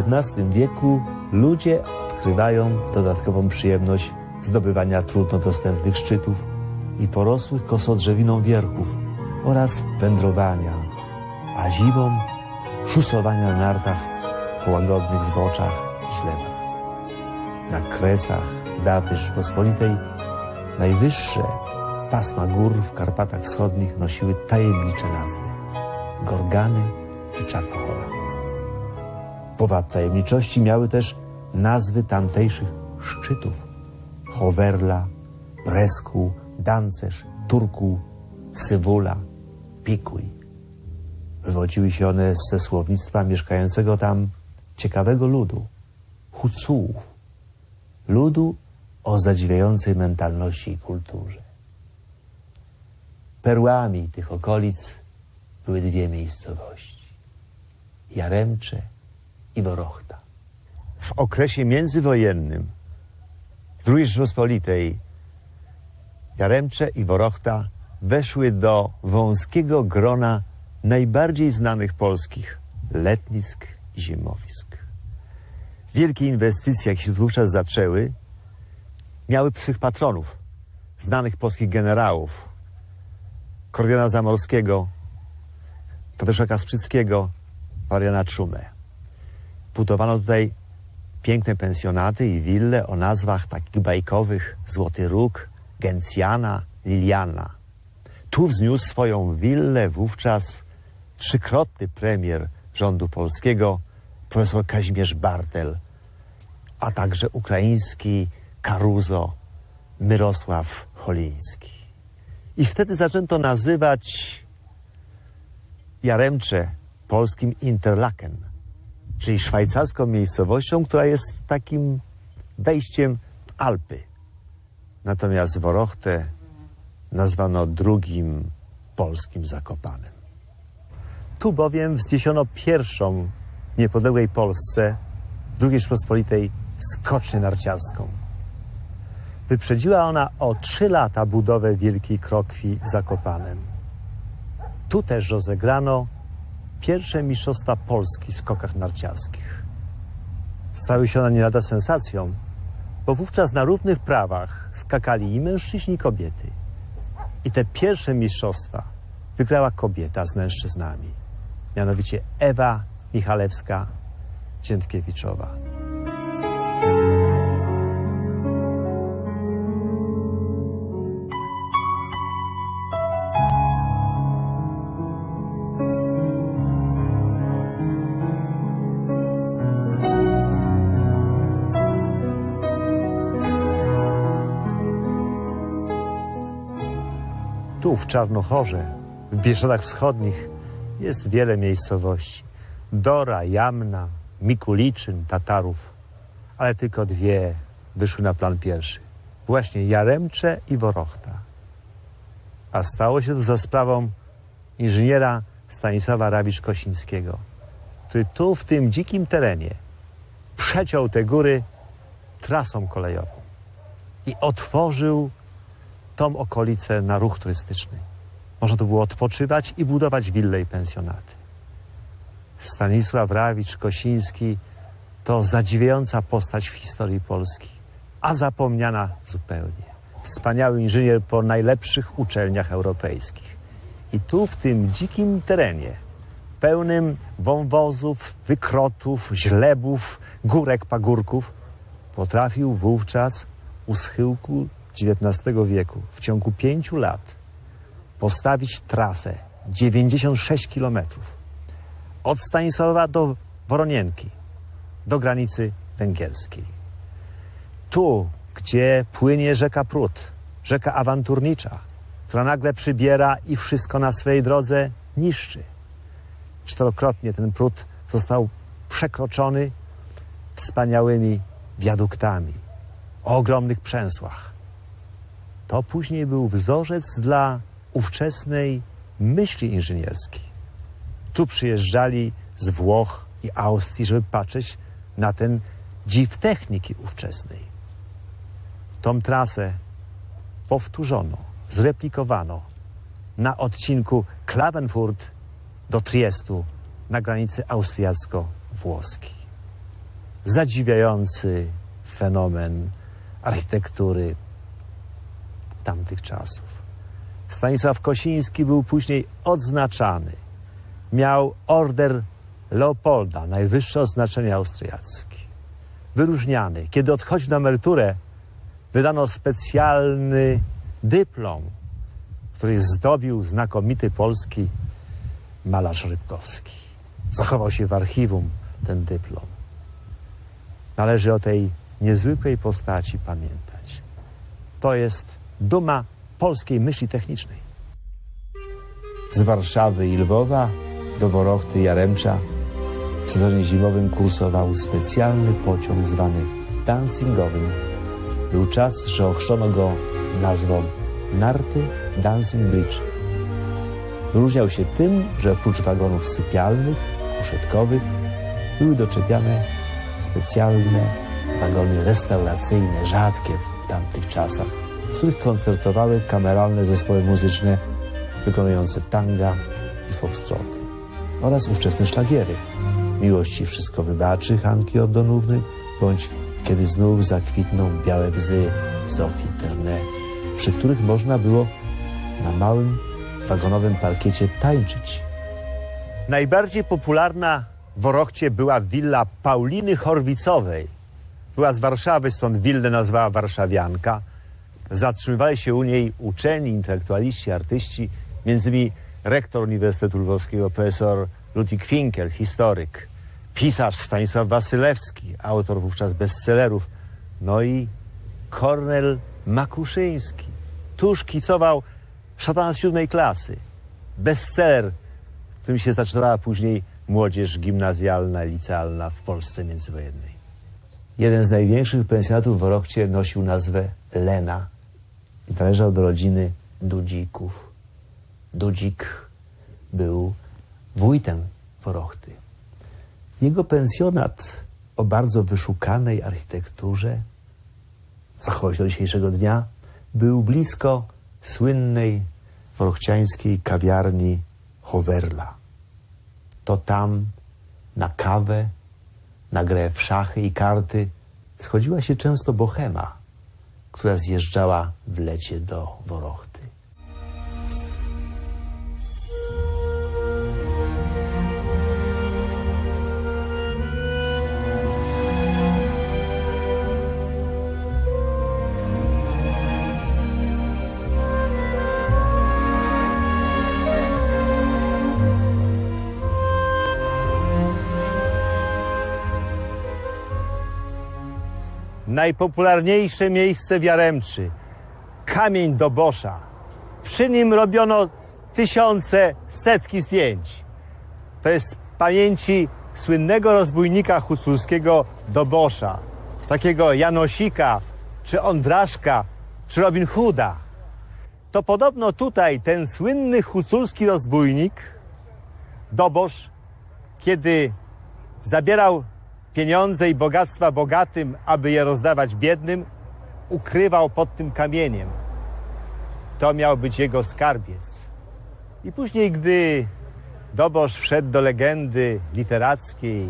XIX wieku ludzie odkrywają dodatkową przyjemność zdobywania trudno dostępnych szczytów i porosłych kosodrzewiną wierchów oraz wędrowania, a zimą szusowania na nartach po łagodnych zboczach i ślepach. Na kresach dawnej Rzeczpospolitej najwyższe pasma gór w Karpatach Wschodnich nosiły tajemnicze nazwy Gorgany i Czarnochora. Powab tajemniczości miały też nazwy tamtejszych szczytów. Howerla, Bresku, Dancerz, Turku, Sywula, Pikuj. Wywodziły się one ze słownictwa mieszkającego tam ciekawego ludu, Hucułów. Ludu o zadziwiającej mentalności i kulturze. Perłami tych okolic były dwie miejscowości. Jaremcze i Worochta. W okresie międzywojennym II Rzeczpospolitej Jaremcze i Worochta weszły do wąskiego grona najbardziej znanych polskich letnisk i zimowisk. Wielkie inwestycje, jakie się wówczas zaczęły, miały swych patronów, znanych polskich generałów, Kordiana Zamorskiego, Tadeusza Kasprzyckiego, Mariana Czumę. Budowano tutaj piękne pensjonaty i wille o nazwach takich bajkowych Złoty Róg, Gencjana, Liliana. Tu wzniósł swoją willę wówczas trzykrotny premier rządu polskiego, profesor Kazimierz Bartel, a także ukraiński Karuzo Myrosław Choliński. I wtedy zaczęto nazywać Jaremcze polskim Interlaken, czyli szwajcarską miejscowością, która jest takim wejściem Alpy. Natomiast Worochtę nazwano drugim polskim Zakopanem. Tu bowiem wzniesiono pierwszą w niepodległej Polsce II Rzeczpospolitej skocznię narciarską. Wyprzedziła ona o trzy lata budowę Wielkiej Krokwi Zakopanem. Tu też rozegrano pierwsze Mistrzostwa Polski w skokach narciarskich. Stały się one nie lada sensacją, bo wówczas na równych prawach skakali i mężczyźni, i kobiety. I te pierwsze mistrzostwa wygrała kobieta z mężczyznami, mianowicie Ewa Michalewska-Dziętkiewiczowa. W Czarnochorze, w Bieszczadach Wschodnich jest wiele miejscowości. Dora, Jamna, Mikuliczyn, Tatarów, ale tylko dwie wyszły na plan pierwszy. Właśnie Jaremcze i Worochta. A stało się to za sprawą inżyniera Stanisława Rawicz-Kosińskiego, który tu w tym dzikim terenie przeciął te góry trasą kolejową i otworzył tą okolicę na ruch turystyczny. Można tu było odpoczywać i budować wille i pensjonaty. Stanisław Rawicz-Kosiński to zadziwiająca postać w historii Polski, a zapomniana zupełnie. Wspaniały inżynier po najlepszych uczelniach europejskich. I tu w tym dzikim terenie, pełnym wąwozów, wykrotów, źlebów, górek, pagórków, potrafił wówczas u schyłku XIX wieku w ciągu pięciu lat postawić trasę 96 kilometrów od Stanisława do Woronienki, do granicy węgierskiej. Tu, gdzie płynie rzeka Prut, rzeka awanturnicza, która nagle przybiera i wszystko na swej drodze niszczy. Czterokrotnie ten Prut został przekroczony wspaniałymi wiaduktami o ogromnych przęsłach. To później był wzorzec dla ówczesnej myśli inżynierskiej. Tu przyjeżdżali z Włoch i Austrii, żeby patrzeć na ten dziw techniki ówczesnej. Tą trasę powtórzono, zreplikowano na odcinku Klagenfurt do Triestu na granicy austriacko-włoskiej. zadziwiający fenomen architektury tamtych czasów. Stanisław Kosiński był później odznaczany. Miał order Leopolda, najwyższe oznaczenie austriackie. Wyróżniany. Kiedy odchodził na emeryturę, wydano specjalny dyplom, który zdobił znakomity polski malarz Rybkowski. Zachował się w archiwum ten dyplom. Należy o tej niezwykłej postaci pamiętać. To jest duma polskiej myśli technicznej. Z Warszawy i Lwowa do Worochty i Jaremcza w sezonie zimowym kursował specjalny pociąg zwany dancingowym. Był czas, że ochrzczono go nazwą Narty Dancing Bridge. Wyróżniał się tym, że oprócz wagonów sypialnych, kuszetkowych, były doczepiane specjalne wagony restauracyjne, rzadkie w tamtych czasach, w których koncertowały kameralne zespoły muzyczne wykonujące tanga i foxtroty oraz ówczesne szlagiery. Miłości wszystko wybaczy Hanki Ordonówny, bądź kiedy znów zakwitną białe bzy Sophie Ternay, przy których można było na małym wagonowym parkiecie tańczyć. Najbardziej popularna w Orochcie była willa Pauliny Chorwicowej. Była z Warszawy, stąd willę nazwała Warszawianka. Zatrzymywali się u niej uczeni, intelektualiści, artyści, między innymi rektor Uniwersytetu Lwowskiego, profesor Ludwik Finkel, historyk, pisarz Stanisław Wasylewski, autor wówczas bestsellerów, no i Kornel Makuszyński. Tu szkicował szatana z siódmej klasy. Bestseller, którym się zaczynała później młodzież gimnazjalna, licealna w Polsce międzywojennej. Jeden z największych pensjonatów w Orokcie nosił nazwę Lena należał do rodziny Dudzików. Dudzik był wójtem Worochty. Jego pensjonat o bardzo wyszukanej architekturze, zachował się do dzisiejszego dnia, był blisko słynnej worochciańskiej kawiarni Hoverla. To tam na kawę, na grę w szachy i karty schodziła się często bohema, która zjeżdżała w lecie do Worochty. Najpopularniejsze miejsce w Jaremczy. Kamień do Bosza. Przy nim robiono tysiące, setki zdjęć. To jest pamięci słynnego rozbójnika huculskiego Dobosza. Takiego Janosika, czy Ondraszka, czy Robin Hooda. To podobno tutaj ten słynny huculski rozbójnik, Dobosz, kiedy zabierał pieniądze i bogactwa bogatym, aby je rozdawać biednym, ukrywał pod tym kamieniem. To miał być jego skarbiec. I później, gdy Dobosz wszedł do legendy literackiej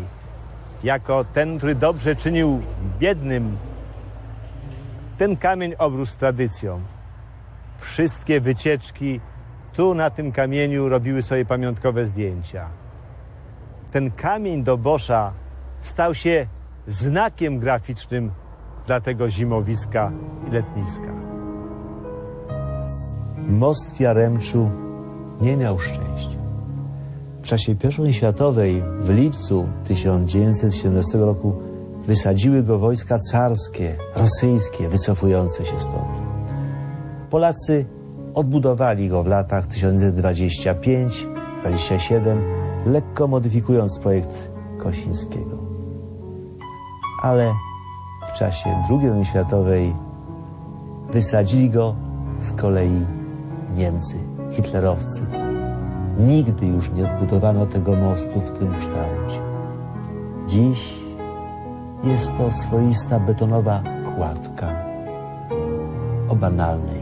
jako ten, który dobrze czynił biednym, ten kamień obrósł tradycją. Wszystkie wycieczki tu na tym kamieniu robiły sobie pamiątkowe zdjęcia. Ten kamień Dobosza stał się znakiem graficznym dla tego zimowiska i letniska. Most w Jaremczu nie miał szczęścia. W czasie I światowej w lipcu 1917 roku wysadziły go wojska carskie, rosyjskie, wycofujące się stąd. Polacy odbudowali go w latach 1925-27, lekko modyfikując projekt Kosińskiego. Ale w czasie II wojny światowej wysadzili go z kolei Niemcy, hitlerowcy. Nigdy już nie odbudowano tego mostu w tym kształcie. Dziś jest to swoista betonowa kładka o banalnej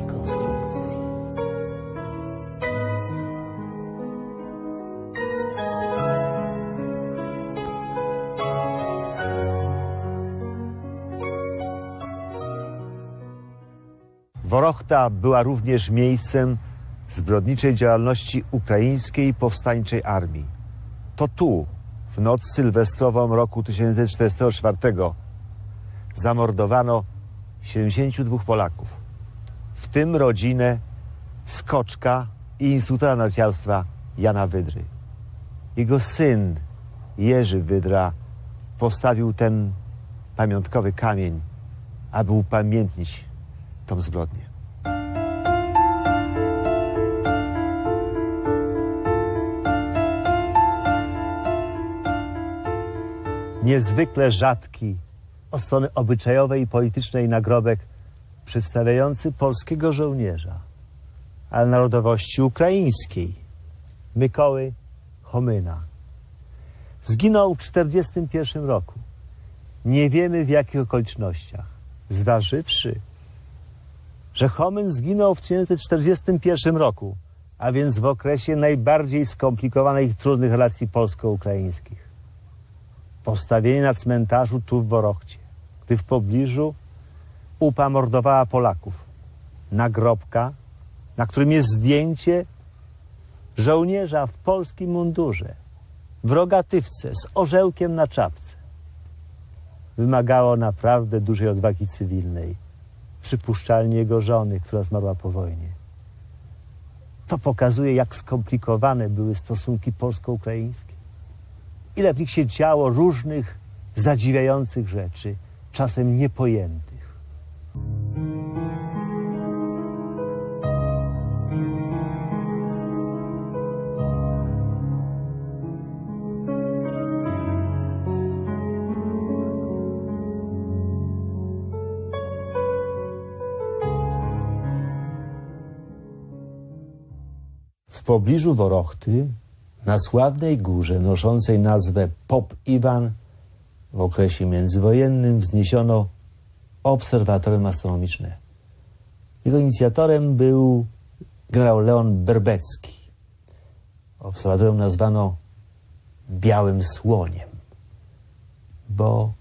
Worochta była również miejscem zbrodniczej działalności ukraińskiej powstańczej armii. To tu, w noc sylwestrową roku 1944, zamordowano 72 Polaków, w tym rodzinę skoczka i instruktora narciarstwa Jana Wydry. Jego syn Jerzy Wydra postawił ten pamiątkowy kamień, aby upamiętnić tą zbrodnię. Niezwykle rzadki od strony obyczajowej i politycznej nagrobek przedstawiający polskiego żołnierza, ale narodowości ukraińskiej, Mykoły Homyna. Zginął w 1941 roku. Nie wiemy w jakich okolicznościach. Zważywszy, że Homyn zginął w 1941 roku, a więc w okresie najbardziej skomplikowanych i trudnych relacji polsko-ukraińskich. Postawienie na cmentarzu tu w Worochcie, gdy w pobliżu upa mordowała Polaków. Nagrobka, na którym jest zdjęcie żołnierza w polskim mundurze, w rogatywce, z orzełkiem na czapce. Wymagało naprawdę dużej odwagi cywilnej, przypuszczalnie jego żony, która zmarła po wojnie. To pokazuje, jak skomplikowane były stosunki polsko-ukraińskie. Ile w nich się działo różnych zadziwiających rzeczy, czasem niepojętych. W pobliżu Worochty, na sławnej górze noszącej nazwę Pop Iwan, w okresie międzywojennym wzniesiono obserwatorium astronomiczne. Jego inicjatorem był generał Leon Berbecki. Obserwatorium nazwano Białym Słoniem, bo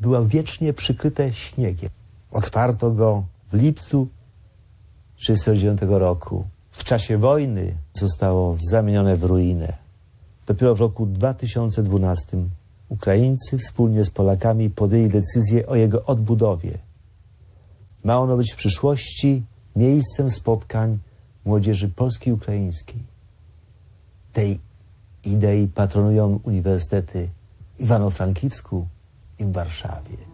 było wiecznie przykryte śniegiem. Otwarto go w lipcu 1939 roku. W czasie wojny zostało zamienione w ruinę. Dopiero w roku 2012 Ukraińcy wspólnie z Polakami podjęli decyzję o jego odbudowie. Ma ono być w przyszłości miejscem spotkań młodzieży polskiej i ukraińskiej. Tej idei patronują uniwersytety w Iwano-Frankiwsku i w Warszawie.